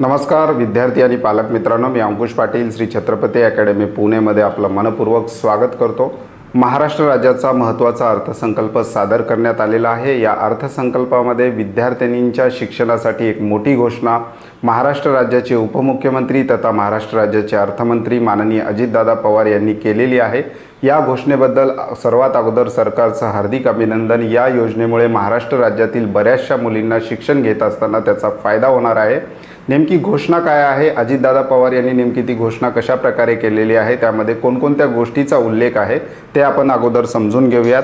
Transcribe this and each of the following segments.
नमस्कार विद्यार्थी आणि पालक मित्रांनो मी अंकुश पाटील श्री छत्रपती अकॅडमी पुणेमध्ये आपलं मनपूर्वक स्वागत करतो. महाराष्ट्र राज्याचा महत्त्वाचा अर्थसंकल्प सादर करण्यात आलेला आहे. या अर्थसंकल्पामध्ये विद्यार्थिनींच्या शिक्षणासाठी एक मोठी घोषणा महाराष्ट्र राज्याचे उपमुख्यमंत्री तथा महाराष्ट्र राज्याचे अर्थमंत्री माननीय अजितदादा पवार यांनी केलेली आहे. या घोषणेबद्दल सर्वात अगोदर सरकारचं हार्दिक अभिनंदन. या योजनेमुळे महाराष्ट्र राज्यातील बऱ्याचशा मुलींना शिक्षण घेत असताना त्याचा फायदा होणार आहे. नेमकी घोषणा काय आहे? अजितदादा पवार यांनी नेमकी ती घोषणा कशा प्रकारे केलेली आहे? त्यामध्ये कोणकोणत्या गोष्टीचा उल्लेख आहे? ते आपण अगोदर समजून घेऊयात.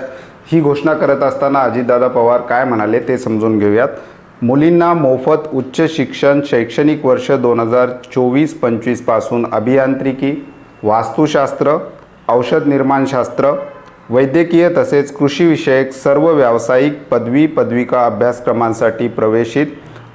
ही घोषणा करत असताना अजितदादा पवार काय म्हणाले ते समजून घेऊयात. मुलींना मोफत उच्च शिक्षण शैक्षणिक वर्ष दोन हजार चोवीस पंचवीसपासून अभियांत्रिकी वास्तुशास्त्र औषध निर्माणशास्त्र वैद्यकीय तसेच कृषीविषयक सर्व व्यावसायिक पदवी पदविका अभ्यासक्रमांसाठी प्रवेशित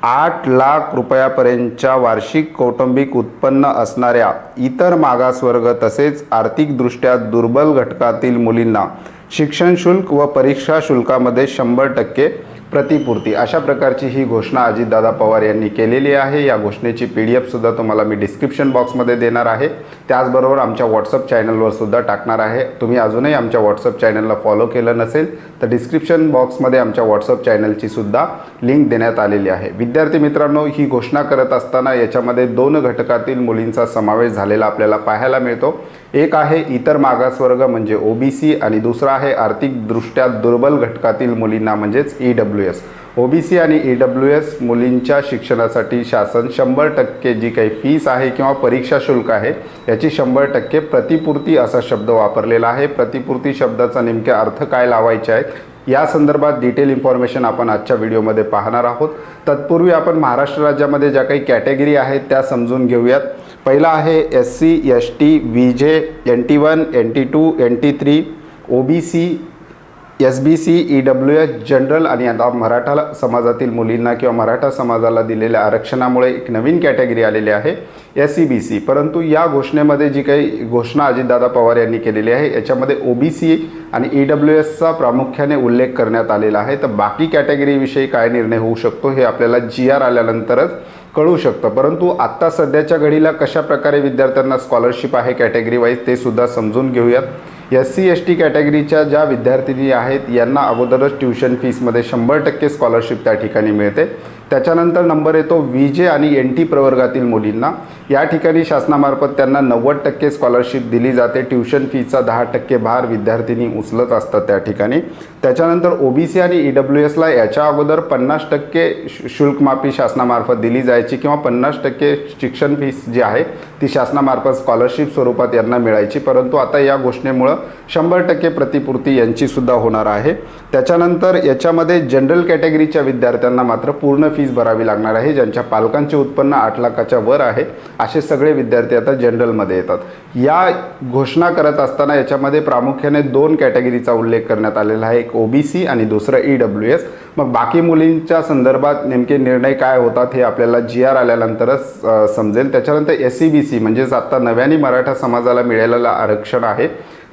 आठ लाख रुपयापर्यंतच्या वार्षिक कौटुंबिक उत्पन्न असणाऱ्या इतर मागासवर्ग तसेच आर्थिकदृष्ट्या दुर्बल घटकातील मुलींना शिक्षण शुल्क व परीक्षा शुल्कामध्ये शंभर टक्के प्रतिपूर्ती. अशा प्रकारची ही घोषणा अजितदादा पवार यांनी केलेली आहे. या घोषणेची पी डी एफसुद्धा तुम्हाला मी डिस्क्रिप्शन बॉक्समध्ये देणार आहे. त्याचबरोबर आमच्या व्हॉट्सअप चॅनलवर सुद्धा टाकणार आहे. तुम्ही अजूनही आमच्या व्हॉट्सअप चॅनलला फॉलो केलं नसेल तर डिस्क्रिप्शन बॉक्समध्ये आमच्या व्हॉट्सअप चॅनलची सुद्धा लिंक देण्यात आलेली आहे. विद्यार्थी मित्रांनो ही घोषणा करत असताना याच्यामध्ये दोन घटकातील मुलींचा समावेश झालेला आपल्याला पाहायला मिळतो. एक आहे इतर मागासवर्ग म्हणजे ओबीसी आणि दुसरा आहे आर्थिकदृष्ट्या दुर्बल घटकातील मुलींना म्हणजेच ई डब्ल्यू एस ओबीसी आणि ई डब्ल्यू एस मुलींच्या शिक्षणासाठी शासन शंभर टक्के जी काही फीस आहे किंवा परीक्षा शुल्क आहे याची शंभर टक्के प्रतिपूर्ती असा शब्द वापरलेला आहे. प्रतिपूर्ती शब्दाचा नेमके अर्थ काय लावायचे आहेत या संदर्भात डिटेल इन्फॉर्मेशन आपण आजच्या व्हिडिओमध्ये पाहणार आहोत. तत्पूर्वी आपण महाराष्ट्र राज्यामध्ये ज्या काही कॅटेगरी आहेत त्या समजून घेऊयात. पहिला आहे S C S T V J N T one N T two N T three O B C S B C E W S general आणि आता मराठा समाजातील मुलींना किंवा मराठा समाजाला दिलेल्या आरक्षणामुळे एक नवीन कॅटेगरी आलेली आहे एस सी बी सी परंतु या घोषणेमध्ये जी काही घोषणा अजितदादा पवार यांनी केलेली आहे याच्यामध्ये ओ बी सी आणि ई डब्ल्यू एसचा प्रामुख्याने उल्लेख करण्यात आलेला आहे. तर बाकी कॅटेगरीविषयी काय निर्णय होऊ शकतो हे आपल्याला जी आर आल्यानंतरच कळू शकतं. परंतु आत्ता सध्याच्या घडीला कशा प्रकारे विद्यार्थ्यांना स्कॉलरशिप आहे कॅटेगरी वाईज ते सुद्धा समजून घेऊयात. एस सी एस टी कॅटेगरीच्या ज्या विद्यार्थिनी आहेत यांना अगोदरच ट्युशन फीसमध्ये शंभर टक्के स्कॉलरशिप त्या ठिकाणी मिळते. त्याच्यानंतर नंबर येतो व्ही जे आणि एन टी प्रवर्गातील मुलींना. या ठिकाणी शासनामार्फत त्यांना नव्वद टक्के स्कॉलरशिप दिली जाते. ट्युशन फीचा दहा टक्के भार विद्यार्थिनी उचलत असतात त्या ठिकाणी. त्याच्यानंतर ओ बी सी आणि ई डब्ल्यू एसला याच्या अगोदर पन्नास टक्के शु शासनामार्फत दिली जायची किंवा पन्नास टक्के शिक्षण फीस जी आहे ती शासनामार्फत स्कॉलरशिप स्वरूपात यांना मिळायची. परंतु आता या घोषणेमुळं शंभर टक्के प्रतिपूर्ती यांचीसुद्धा होणार आहे. त्याच्यानंतर याच्यामध्ये जनरल कॅटेगरीच्या विद्यार्थ्यांना मात्र पूर्ण फीस भरावी लागणार आहे ज्यांच्या पालकांचे उत्पन्न आठ लाखाच्या वर आहे. असे सगळे विद्यार्थी आता जनरलमध्ये येतात. या घोषणा करत असताना याच्यामध्ये प्रामुख्याने दोन कॅटेगरीचा उल्लेख करण्यात आलेला आहे. एक ओ बी सी आणि दुसरं ई डब्ल्यू एस मग बाकी मुलींच्या संदर्भात नेमके निर्णय काय होतात हे आपल्याला जी आर आल्यानंतरच समजेल. त्याच्यानंतर एस सी बी सी म्हणजेच आत्ता नव्याने मराठा समाजाला मिळालेलं आरक्षण आहे.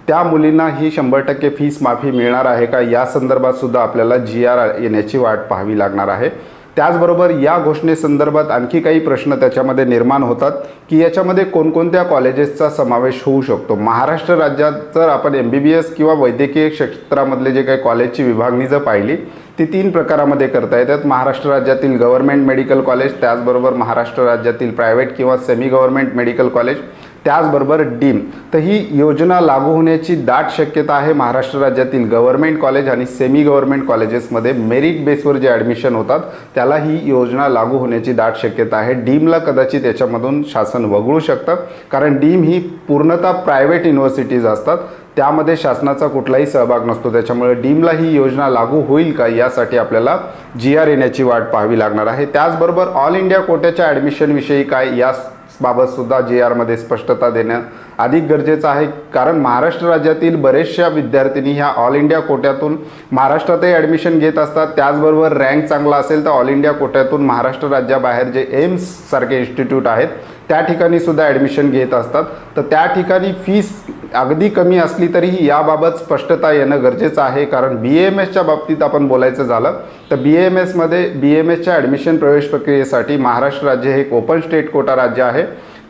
त्या मुलींना ही शंभर टक्के फीस माफी मिळणार आहे का? या संदर्भात सुद्धा आपल्याला जी आर येण्याची वाट पाहावी लागणार आहे. त्याचबरोबर या घोषणेसंदर्भात आणखी काही प्रश्न त्याच्यामध्ये निर्माण होतात की याच्यामध्ये कोणकोणत्या कॉलेजेसचा समावेश होऊ शकतो? महाराष्ट्र राज्यात जर आपण एम बी बी एस किंवा वैद्यकीय क्षेत्रामधले जे काही कॉलेजची विभागणी जर पाहिली ती तीन प्रकारामध्ये करता येतात. महाराष्ट्र राज्यातील गव्हर्नमेंट मेडिकल कॉलेज त्याचबरोबर महाराष्ट्र राज्यातील प्रायव्हेट किंवा सेमी गव्हर्नमेंट मेडिकल कॉलेज त्याचबरोबर डीम. तर ही योजना लागू होण्याची दाट शक्यता आहे महाराष्ट्र राज्यातील गव्हर्नमेंट कॉलेज आणि सेमी गव्हर्नमेंट कॉलेजेसमध्ये मेरिट बेसवर जे ॲडमिशन होतात त्याला ही योजना लागू होण्याची दाट शक्यता आहे. डीमला कदाचित याच्यामधून शासन वगळू शकतं कारण डीम ही पूर्णतः प्रायव्हेट युनिव्हर्सिटीज असतात. त्यामध्ये शासनाचा कुठलाही सहभाग नसतो. त्याच्यामुळे डीमला ही योजना लागू होईल का यासाठी आपल्याला जी आर येण्याची वाट पाहावी लागणार आहे. त्याचबरोबर ऑल इंडिया कोट्याच्या ॲडमिशनविषयी काय या बाबतसुद्धा जे जी आरमध्ये स्पष्टता देणं अधिक गरजेचं आहे. कारण महाराष्ट्र राज्यातील बरेचशा विद्यार्थिनी ह्या ऑल इंडिया कोट्यातून महाराष्ट्रातही ॲडमिशन घेत असतात. त्याचबरोबर रँक चांगला असेल तर ऑल इंडिया कोट्यातून महाराष्ट्र राज्याबाहेर जे एम्स सारखे इन्स्टिट्यूट आहेत त्या ठिकाणी सुद्धा ॲडमिशन घेत असतात. तर त्या ठिकाणी फीस अगदी कमी असली तरीही याबाबत स्पष्टता येणं गरजेचं आहे. कारण बी एम एसच्या बाबतीत आपण बोलायचं झालं तर बी एम एसमध्ये बी एम एसच्या ॲडमिशन प्रवेश प्रक्रियेसाठी महाराष्ट्र राज्य हे एक ओपन स्टेट कोटा राज्य आहे.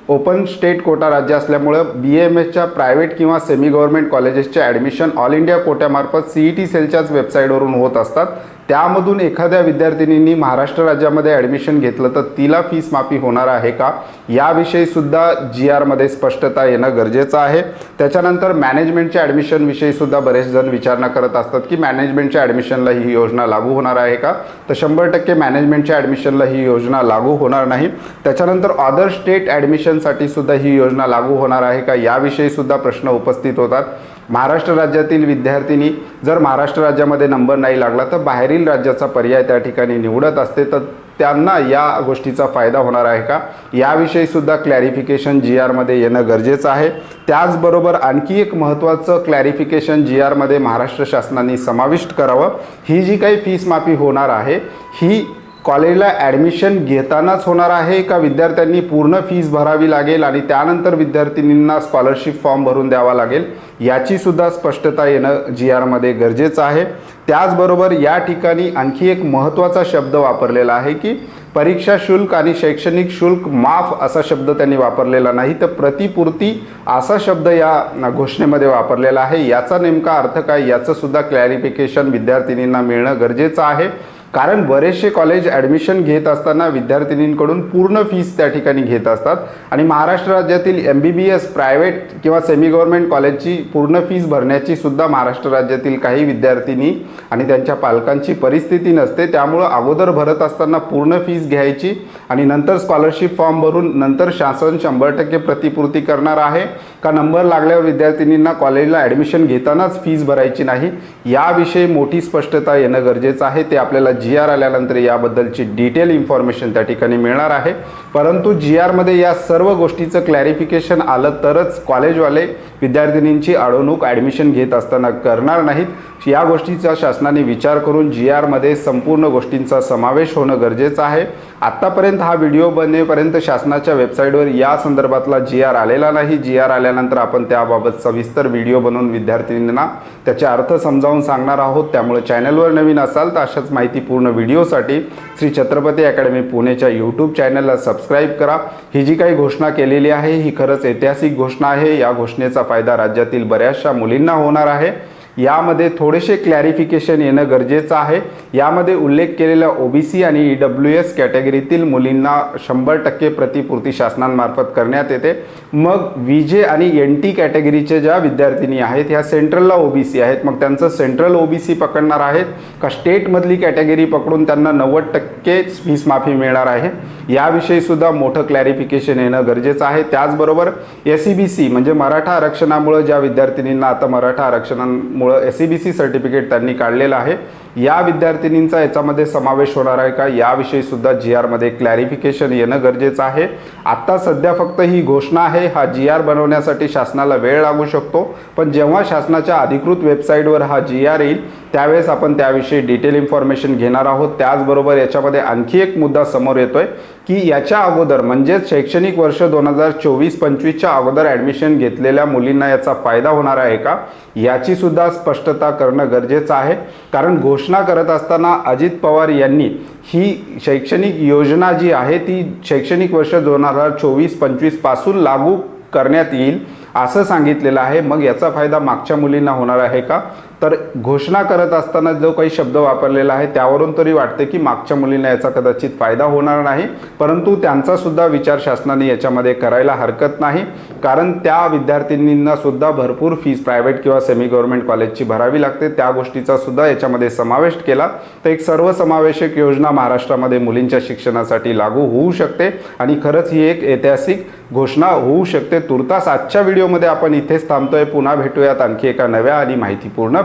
ओपन स्टेट कोटा राज्य असल्यामुळं बी एम एसच्या प्रायव्हेट किंवा सेमी गव्हर्नमेंट कॉलेजेसच्या ॲडमिशन ऑल इंडिया कोट्यामार्फत सी ई टी सेलच्याच वेबसाईटवरून होत असतात. त्यामधून एखाद्या विद्यार्थिनींनी महाराष्ट्र राज्यामध्ये ॲडमिशन घेतलं तर तिला फीस माफी होणार आहे का? याविषयीसुद्धा जी आरमध्ये स्पष्टता येणं गरजेचं आहे. त्याच्यानंतर मॅनेजमेंटच्या ॲडमिशनविषयीसुद्धा बरेच जण विचारणा करत असतात की मॅनेजमेंटच्या ॲडमिशनला ही योजना लागू होणार आहे का? तर शंभर टक्के मॅनेजमेंटच्या ॲडमिशनला ही योजना लागू होणार नाही. त्याच्यानंतर अदर स्टेट ॲडमिशनसाठी सुद्धा ही योजना लागू होणार आहे का? याविषयीसुद्धा प्रश्न उपस्थित होतात. महाराष्ट्र राज्यातील विद्यार्थिनी जर महाराष्ट्र राज्यामध्ये नंबर नाही लागला तर बाहेरील राज्याचा पर्याय त्या ठिकाणी निवडत असते तर त्यांना या गोष्टीचा फायदा होणार आहे का? याविषयीसुद्धा क्लॅरिफिकेशन जी आरमध्ये येणं गरजेचं आहे. त्याचबरोबर आणखी एक महत्त्वाचं क्लॅरिफिकेशन जी आरमध्ये महाराष्ट्र शासनाने समाविष्ट करावं. ही जी काही फीस माफी होणार आहे ही कॉलेजला ॲडमिशन घेतानाच होणार आहे का? विद्यार्थ्यांनी पूर्ण फीज भरावी लागेल आणि त्यानंतर विद्यार्थिनींना स्कॉलरशिप फॉर्म भरून द्यावा लागेल? याचीसुद्धा स्पष्टता येणं जी आरमध्ये गरजेचं आहे. त्याचबरोबर या ठिकाणी आणखी एक महत्त्वाचा शब्द वापरलेला आहे की परीक्षा शुल्क आणि शैक्षणिक शुल्क माफ असा शब्द त्यांनी वापरलेला नाही तर प्रतिपूर्ती असा शब्द या घोषणेमध्ये वापरलेला आहे. याचा नेमका अर्थ काय? याचंसुद्धा क्लॅरिफिकेशन विद्यार्थिनींना मिळणं गरजेचं आहे. कारण बरेचसे कॉलेज ॲडमिशन घेत असताना विद्यार्थिनींकडून पूर्ण फीस त्या ठिकाणी घेत असतात. आणि महाराष्ट्र राज्यातील M B B S private किंवा सेमी गव्हर्नमेंट कॉलेजची पूर्ण फीस भरण्याची सुद्धा महाराष्ट्र राज्यातील काही विद्यार्थिनी आणि त्यांच्या पालकांची परिस्थिती नसते. त्यामुळं अगोदर भरत असताना पूर्ण फीस घ्यायची आणि नंतर स्कॉलरशिप फॉर्म भरून नंतर शासन शंभर टक्के प्रतिपूर्ती करणार आहे. का नंबर लागल्यावर विद्यार्थिनींना कॉलेजला ॲडमिशन घेतानाच फीस भरायची नाही? याविषयी मोठी स्पष्टता येणं गरजेचं आहे. ते आपल्याला जी आर आल्यानंतर याबद्दलची डिटेल इन्फॉर्मेशन त्या ठिकाणी मिळणार आहे. परंतु जी आरमध्ये या सर्व गोष्टीचं क्लॅरिफिकेशन आलं तरच कॉलेजवाले विद्यार्थिनींची अडवणूक ॲडमिशन घेत असताना करणार नाहीत. या गोष्टीचा शासनाने विचार करून जी आरमध्ये संपूर्ण गोष्टींचा समावेश होणं गरजेचं आहे. आत्तापर्यंत हा व्हिडिओ बनेपर्यंत शासनाच्या वेबसाईटवर या संदर्भातला जी आर आलेला नाही. जी आर आल्यानंतर आपण त्याबाबत सविस्तर व्हिडिओ बनवून विद्यार्थिनींना त्याचे अर्थ समजावून सांगणार आहोत. त्यामुळे चॅनलवर नवीन असाल तर अशाच माहितीपूर्ण व्हिडिओसाठी श्री छत्रपती अकॅडमी पुणेच्या यूट्यूब चॅनलला सबस्क्राईब करा. ही जी काही घोषणा केलेली आहे ही खरंच ऐतिहासिक घोषणा आहे. या घोषणेचा फायदा राज्यातील बऱ्याचशा मुलींना होणार आहे. यामध्ये थोडेसे क्लॅरिफिकेशन येणं गरजेचं आहे. यामध्ये उल्लेख केलेल्या ओबीसी आणि ई डब्ल्यू एस कॅटेगरीतील मुलींना शंभर टक्के प्रतिपूर्ती शासनांमार्फत करण्यात येते. मग विजे आणि एन टी कॅटेगरीचे ज्या विद्यार्थिनी आहेत ह्या सेंट्रलला ओबीसी आहेत. मग त्यांचं सेंट्रल ओबीसी पकडणार आहेत. का स्टेटमधली कॅटेगरी पकडून त्यांना नव्वद टक्के फीस माफी मिळणार आहे? याविषयी सुद्धा मोठं क्लॅरिफिकेशन येणं गरजेचं आहे. त्याचबरोबर एस सी बी सी म्हणजे मराठा आरक्षणामुळं ज्या विद्यार्थिनींना आता Maratha आरक्षणांमुळे S C B C certificate त्यांनी काढलेलं आहे. या विद्यार्थिनींचा याच्यामध्ये समावेश होणार आहे का? याविषयी सुद्धा जी आरमध्ये क्लॅरिफिकेशन येणं गरजेचं आहे. आत्ता सध्या फक्त ही घोषणा आहे. हा जी आर बनवण्यासाठी शासनाला वेळ लागू शकतो. पण जेव्हा शासनाच्या अधिकृत वेबसाईटवर हा जी आर येईल त्यावेळेस आपण त्याविषयी डिटेल इन्फॉर्मेशन घेणार आहोत. त्याचबरोबर याच्यामध्ये आणखी एक मुद्दा समोर येतोय की याच्या अगोदर म्हणजेच शैक्षणिक वर्ष दोन हजार चोवीस पंचवीसच्या अगोदर ॲडमिशन घेतलेल्या मुलींना याचा फायदा होणार आहे का? याची सुद्धा स्पष्टता करणं गरजेचं आहे. कारण घोषणा घोषणा करत असताना अजित पवार यांनी ही शैक्षणिक योजना जी आहे ती शैक्षणिक वर्ष दोन हजार चोवीस पंचवीसपासून लागू करण्यात येईल असं सांगितलेलं आहे. मग याचा फायदा मागच्या मुलींना होणार आहे का? तर घोषणा करत असताना जो काही शब्द वापरलेला आहे त्यावरून तरी वाटते की मागच्या मुलींना याचा कदाचित फायदा होणार नाही. परंतु त्यांचासुद्धा विचार शासनाने याच्यामध्ये करायला हरकत नाही. कारण त्या विद्यार्थिनींना सुद्धा भरपूर फीस प्रायव्हेट किंवा सेमी गव्हर्नमेंट कॉलेजची भरावी लागते. त्या गोष्टीचा सुद्धा याच्यामध्ये समावेश केला. तर एक सर्वसमावेशक योजना महाराष्ट्रामध्ये मुलींच्या शिक्षणासाठी लागू होऊ शकते. आणि खरंच ही एक ऐतिहासिक घोषणा होऊ शकते. तुर्तास आजच्या व्हिडिओमध्ये आपण इथेच थांबतोय. पुन्हा भेटूयात आणखी एका नव्या आणि माहितीपूर्ण